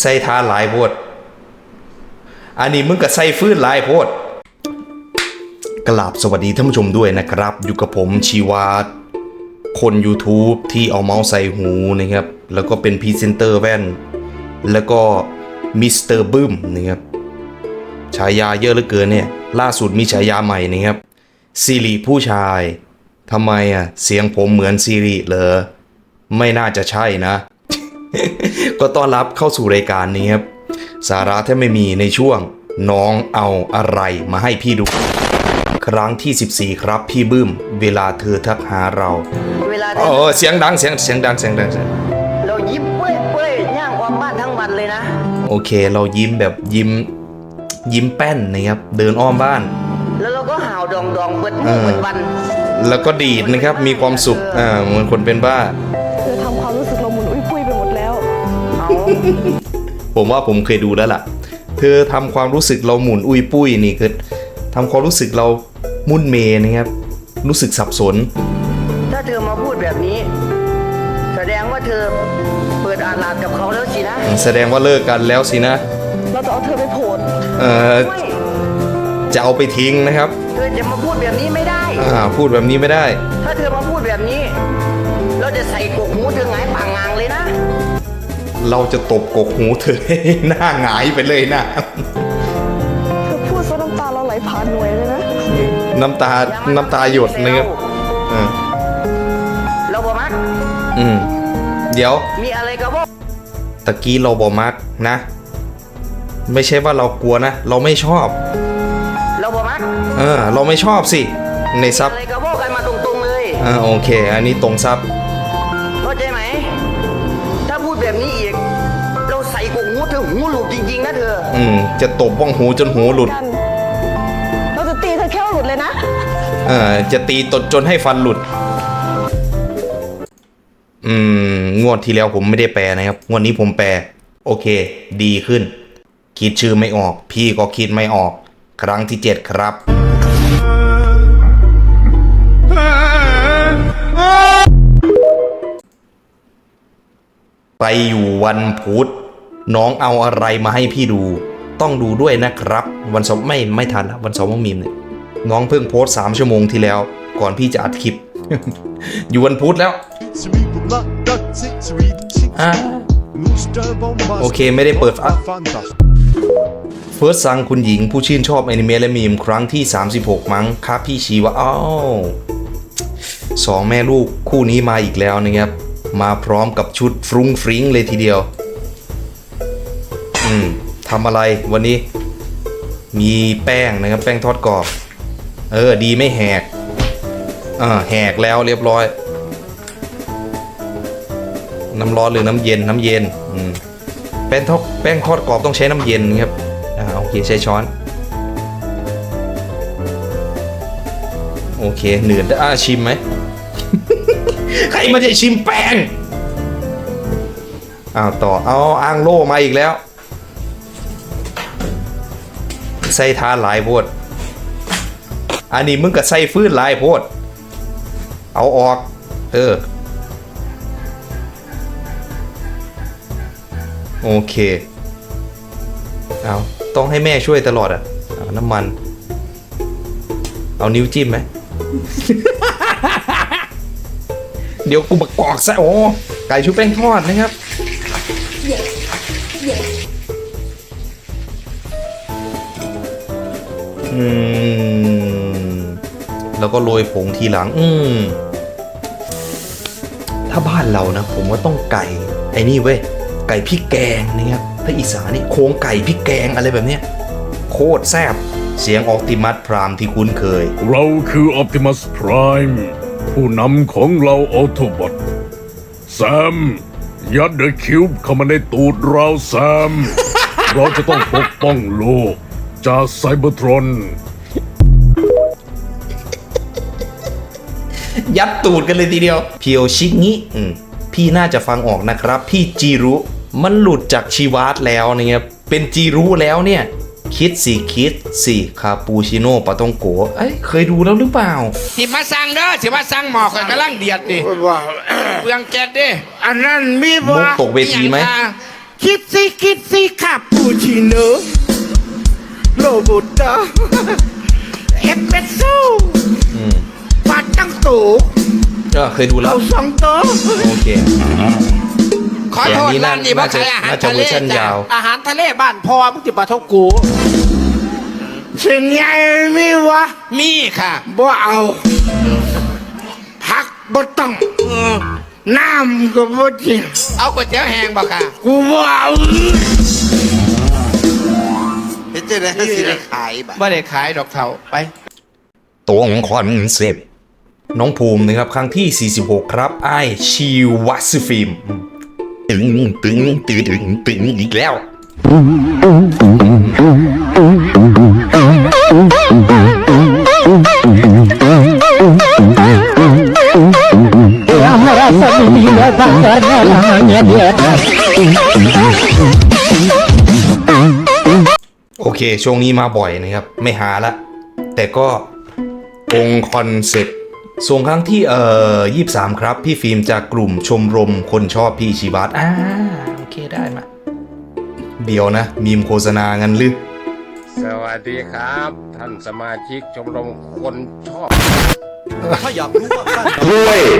ใส่ทาหลายโพดอันนี้มึงก็ใส่ฟื้นหลายโพดกราบสวัสดีท่านผู้ชมด้วยนะครับ อยู่กับผมชีวาคน YouTube ที่เอาเมาส์ใส่หูนะครับ แล้วก็เป็นพรีเซนเตอร์แว่น แล้วก็มิสเตอร์บึ้มนะครับฉายาเยอะเหลือเกินเนี่ย ล่าสุดมีฉายาใหม่นะครับซีรีผู้ชายทำไมอะ เสียงผมเหมือนซีรีเหรอ ไม่น่าจะใช่นะ ก็ต้อนรับเข้าสู่รายการนี้ครับ สาระถ้าไม่มีในช่วงน้องเอาอะไรมาให้พี่ดู ครั้งที่ 14 ครับพี่บึ้ม เวลาเธอทักหาเราเวลาเออเสียงดังเสียงเสียงดังเสียงดังเสียงเรายิ้มเป้ยเป้ยๆย่างความบ้านทั้งวันเลยนะ โอเค เรายิ้มแบบยิ้ม ยิ้มแป้นนะครับเดินอ้อมบ้าน แล้วเราก็ห่าวดองดองๆเปิดเอมืออเปิดวัน แล้วก็ดีดนะครับมีความสุขอ่าเหมือนคนเป็นบ้า ผมว่าผมเคยดูแล้วล่ะ เธอทำความรู้สึกเราหมุนอุ้ยปุ้ยนี่คือทำความรู้สึกเรามุ่นเมนะครับ รู้สึกสับสน ถ้าเธอมาพูดแบบนี้ แสดงว่าเธอเปิดอาลาดกับเขาแล้วสินะ แสดงว่าเลิกกันแล้วสินะ เราจะเอาเธอไปโผล่เอ่อไม่จะเอาไปทิ้งนะครับ เธอจะมาพูดแบบนี้ไม่ได้ อ่า พูดแบบนี้ไม่ได้ ถ้าเธอมาพูดแบบนี้ เราจะใส่กกหูเธอหง เราจะตบกกหูเธอให้หน้าหงายไปเลยนะ เธอพูดซะน้ำตาเราไหลผ่านหน่วยเลยนะ น้ำตา น้ำตาหยดนะครับอ่าเราบอกมัก อืม เดี๋ยว มีอะไรก็บอกตะกี้เราบอมักนะ ไม่ใช่ว่าเรากลัวนะ เราไม่ชอบ เราบอกมัก เออ เราไม่ชอบสิ ในซับอะไรก็บอกกันมาตรงๆเลย อ่าโอเค อันนี้ตรงซับเข้าใจไหม หูหลุดจริงๆนะเธอ อืม จะตบบ้องหูจนหูหลุด กัน เราจะตีเธอแค่หลุดเลยนะ เออจะตีตดจนให้ฟันหลุด อืม งวดที่แล้วผมไม่ได้แปลนะครับ งวดนี้ผมแปล โอเค ดีขึ้น คิดชื่อไม่ออก พี่ก็คิดไม่ออก ครั้งที่เจ็ดครับ ไปอยู่วันพุธ น้องเอาอะไรมาให้พี่ดู ต้องดูด้วยนะครับ วันสาร์ไม่ไม่ทันล้ววันสาร์ว่างมีมเนี่ยน้องเพิ่งโพสต์สามชั่วโมงที่แล้ว ก่อนพี่จะอัดคลิป อยู่วันพุธแล้วอะโอเคไม่ได้เปิดอะเฟิร์สซังคุณหญิงผู้ชื่นชอบแอนิเมะและมีมครั้งที่ 36 มั้งครับพี่ชีว่าอ้าวสองแม่ลูกคู่นี้มาอีกแล้วนะครับ มาพร้อมกับชุดฟรุ้งฟริ้งเลยทีเดียว อืมทำอะไรวันนี้ มีแป้งนะครับ แป้งทอดกรอบ เออ ดีไม่แหกอ่าแหกแล้วเรียบร้อย น้ำร้อนหรือน้ำเย็นน้ำเย็นอืมแป้งทอดแป้งทอดกรอบต้องใช้น้ำเย็นครับอ่าโอเคใช้ช้อนโอเคเหนืออ่าชิมไหมใครมันจะชิมแป้งอ้าวต่อเอาอ่างโล่มาอีกแล้ว ใส่ทานหลายโพดอันนี้มึงก็ใส่ฟื้นหลายโพด เอาออก เออ โอเค เอาต้องให้แม่ช่วยตลอดอะน้ำมัน เอานิ้วจิ้มไหม เดี๋ยวกูมากอกซะโอ้ไก่ชุบแป้งทอดนะครับ อืมแล้วก็โรยผงทีหลัง อืมถ้าบ้านเรานะ ผมว่าต้องไก่ไอ้นี่เว้ยไก่พริกแกงนะครับถ้าอีสานนี่โครงไก่พริกแกงอะไรแบบเนี้ยโคตรแซ่บเสียงออกติมัสพรามที่คุ้นเคย เราคือ Optimus Prime ผู้นำของเราออโตบอทแซม ยัดเดอะคิวบเข้ามาในตูดเราแซม เราจะต้องปกป้องโลก จากไซเบอร์ทรอน ยัดตูดกันเลยทีเดียว เพียวชิงิอืมพี่น่าจะฟังออกนะครับ พี่จีรุมันหลุดจากชีวาตแล้วนะครับเป็นจีรุแล้วเนี่ย คิดสิคิดสิคาปูชิโน่ปาตองโกเอ้ยเคยดูแล้วหรือเปล่า สิมาสั่งเด้อสิมาสั่งหมอกข่อยกำลังเดียดดิว่าเปลืองแก๊สดิอันนั้นมีมุบ่กตกเวทีไหมคะคิดสิคิดสิคาปูชิโน่ โรบุตาเอสเปรสโซ่ปาตั้งโตเออเคยดูแล้วเอาสองโตะโอเค ขอโทษแต่อันนี้ร้านนี้ว่าน่าจะขายอาหารน่าจะทะเวเลอร์ชันจ้ะยาว อาหารทะเลบ้านพอมึงจะปลาท่องกูสิ่งใหญ่มีวะมีค่ะบ่เอาผักบ่ต้องน้ำก็บ่จริงเอาก๋วยเตี๋ยวแห้งบ่ค่ะ กูบ่เอาเฮ็ด จะได้สิได้ขายบ่ไม่ได้ขายดอกเทาไปตัวของคอนเซปต์น้องภูมินะครับครั้งที่ 46 ครับไอชีวัสฟิล์มตึงตึงตึงตึงตึงอีกแล้วโอ เค ช่วงนี้มาบ่อยนะครับ ไม่หาละ แต่ก็องค์คอนเซ็ปต์ส่งครั้งที่เอ่อยี่สามครับ พี่ฟิล์มจากกลุ่มชมรมคนชอบพี่ชีวัตอ่าโอเคได้มา เดี๋ยวนะ มีมโฆษณางันหรือ สวัสดีครับ ท่านสมาชิกชมรมคนชอบ ถ้าอยากรู้ว่าบ้าน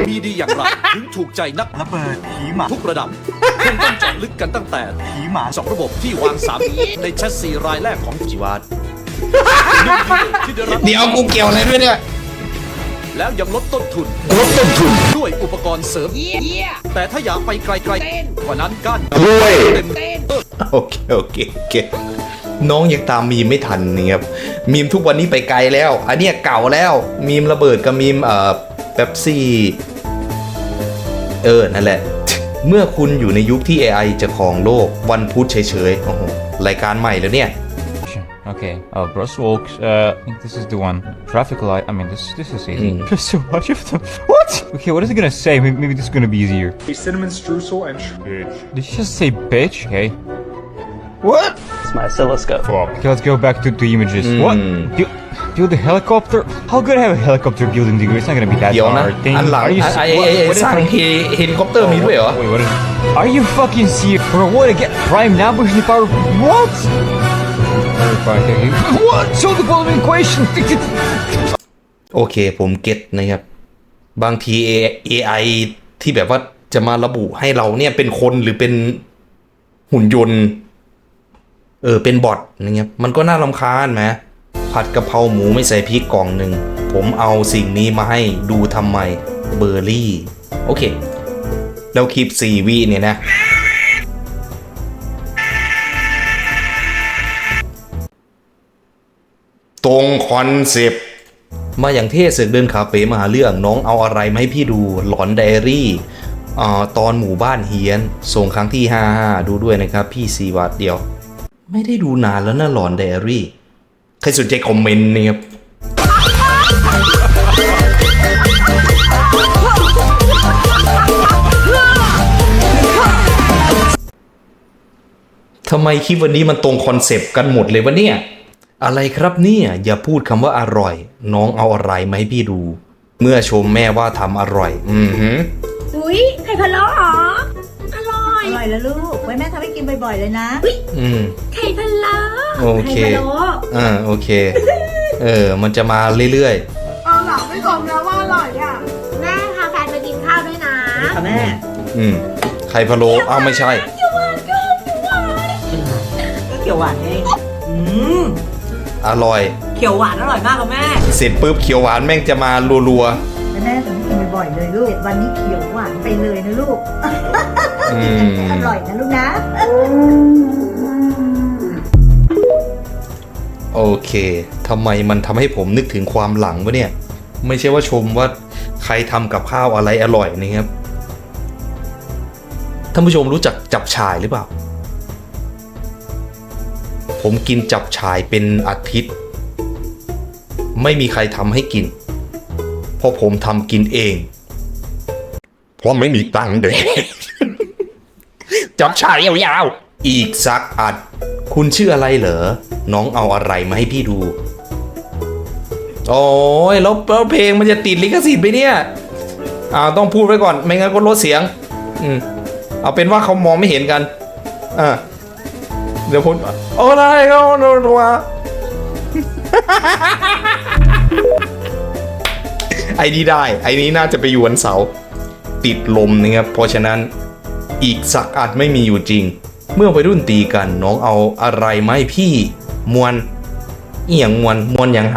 มีดีอย่างไร ถึงถูกใจนักระเบิดผีหมาทุกระดับ คงต้องเจาะลึกกันตั้งแต่ผีหมาสองระบบที่วางสามในแชสซีรายแรกของจิวาร์ที่ได้รับเดี๋ยวกูเกี่ยวอะไรด้วยเนี่ย แล้วยังลดต้นทุน ลดต้นทุนด้วยอุปกรณ์เสริมแต่ถ้าอยากไปไกลๆกว่านั้นกันเต็มโอเคโอเคโอเคน้องยังตามมีมไม่ทันนะครับมีมทุกวันนี้ไปไกลแล้ว อันเนี้ยเก่าแล้ว มีมระเบิดกับมีมเอ่อเป๊ปซี่ เออ นั่นแหละ เมื่อคุณอยู่ในยุคที่ AI จะครองโลกวันพุธเฉยๆโอ้โหรายการใหม่แล้วเนี่ย Okay, uh, Brussels, uh, I think this is the one. Traffic light, I mean, this this is easy. There's so much of them. What? Okay, what is it gonna say? Maybe, maybe this is gonna be easier. cinnamon streusel and bitch. Did you just say bitch? Okay. It's my oscilloscope. Okay, let's go back to the images. What? Build, build a helicopter? How good I have a helicopter building degree? It's not gonna be that เดี๋ยวนะ hard. Thing. อันหลัง Are you อะ se- ไอ้ what- ไอ้ไอ้ what is สร้าง it? เฮเฮลิคอปเตอร์มีด้วยเหรอ Wait, what is it? Are you fucking serious? Bro, what to get prime now? Pushing the power. What? What? Show the following equation. โอเคผมเก็ตนะครับ บางที AI ที่แบบว่าจะมาระบุให้เราเนี่ยเป็นคนหรือเป็นหุ่นยนต์ เออเป็นบอทนะครับมันก็น่ารำคาญไหมผัดกะเพราหมูไม่ใส่พริกกล่องหนึ่งผมเอาสิ่งนี้มาให้ดูทำไมเบอร์รี่ โอเค แล้วคลิป 4 วิเนี่ยนะ ตรงคอนเซปต์มาอย่างเท่เสือกเดินคาเฟ่มาหาเรื่องน้องเอาอะไรมาให้พี่ดูหลอนไดอารี่อ่าตอนหมู่บ้านเฮียน ส่งครั้งที่ 55 ดูด้วยนะครับพี่ซีวัตเดียว ไม่ได้ดูนานแล้วนะหลอนไดอารี่ ใครสนใจคอมเมนต์นะครับทำไมคลิปวันนี้มันตรงคอนเซปต์กันหมดเลยวะเนี่ย อะไรครับเนี่ยอย่าพูดคำว่าอร่อย น้องเอาอะไรมาให้พี่ดู เมื่อชมแม่ว่าทำอร่อย อือหือ อุ้ยไข่พะโล้เหรอ อร่อยอร่อยแล้วลูก ไว้แม่ทำให้กินบ่อยๆเลยนะอืมไข่พะโล้โอเคไข่พะโล้อ่าโอเค เออ มันจะมาเรื่อยเอาหลังไม่ชมแล้วว่าอร่อยอะแม่พาแฟนไปกินข้าวด้วยนะค่ะแม่ๆ อืมไข่พะโล้อ้าวไม่ใช่ก็เขียวหวานเองอืมอร่อย เขียวหวานอร่อยมากค่ะแม่เสร็จปุ๊บเขียวหวานแม่งจะมารัวแม่ทำให้กินบ่อยๆเลยลูกวันนี้เขียวหวานไปเลยนะลูก ๆอืมอร่อยนะลูกนะ โอเคทำไมมันทำให้ผมนึกถึงความหลังวะเนี่ย ไม่ใช่ว่าชมว่าใครทำกับข้าวอะไรอร่อยนะครับ ท่านผู้ชมรู้จักจับฉ่ายหรือเปล่า ผมกินจับฉ่ายเป็นอาทิตย์ ไม่มีใครทำให้กิน เพราะผมทำกินเอง เพราะไม่มีตังค์เด็ก จับฉ่ายยาวๆอีกสักอัด คุณชื่ออะไรเหรอ น้องเอาอะไรมาให้พี่ดู โอ้ยแล้วเพลงมันจะติดลิขสิทธิ์ไปเนี่ยอ่าต้องพูดไว้ก่อนไม่งั้นก็ลดเสียง อืมเอาเป็นว่าเขามองไม่เห็นกันอ่าเดี๋ยวผมโอ้ได้ก็โดนตัวไอ้นี่ได้ ไอ้นี้น่าจะไปอยู่วันเสาร์ติดลมนะครับ เพราะฉะนั้น อีกสักอาจไม่มีอยู่จริง เมื่อวัยรุ่นตีกันน้องเอาอะไรมาให้พี่ มวนเอียงมวนมวนอย่างห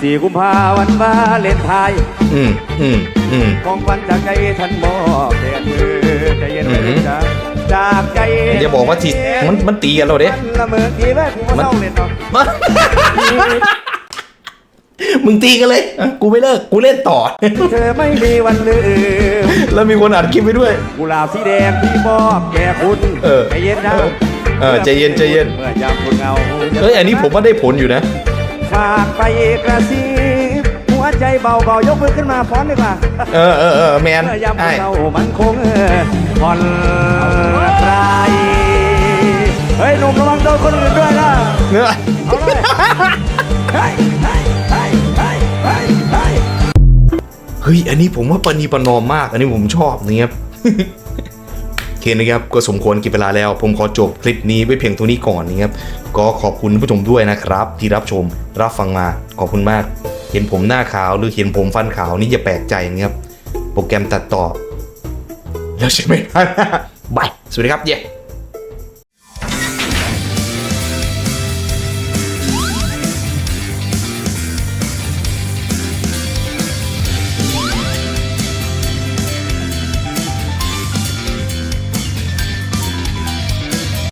สี่กุมภาวันวาเลนไทน์ำอืมอืมอืมของวันจากใจท่านมอบแด่เธอใจเย็นอืไว้อหือจ้าจากใจอย่าบอกว่าที่มันมันตีกันเราเด้มันละเมอทีแม่กูมาเศร้าเล่นเนาะ มึงตีกันเลยอะกูไม่เลิก กูเล่นต่อ เธอไม่มีวันลืมแล้วมีคนอัดคลิปไปด้วย กุหลาบสีแดงที่มอบแก่คุณเออใจเย็นนะเออใจเย็นใจเย็น เมื่อยามคุณเหงาเอ้ย อันนี้ผมว่าได้ผลอยู่นะ ฝากไปกระซิบหัวใจเบาๆยกมือขึ้นมาฟ้อนดีกว่า เออเออเออแมนเมื่อยามไอ้คุณเศร้ามันคงเออผ่อนคลายเฮ้ยหนุ่มระวังโดนคนอื่นด้วยนะเนื้อ เอาเลยเฮ้ยเฮ้ย ฮ้ยอันนี้ผมว่าปณีประนอมมาก อันนี้ผมชอบนะครับโอเคนะครับก็สมควรกินเวลาแล้ว ผมขอจบคลิปนี้ไว้เพียงเท่านี้ก่อนนะครับก็ขอบคุณผู้ชมด้วยนะครับ ที่รับชมรับฟังมาขอบคุณมาก เห็นผมหน้าขาวหรือเห็นผมฟันขาวนี่อย่าแปลกใจนะครับโปรแกรมตัดต่อ แล้วใช่ไหมบายสวัสดีครับเย้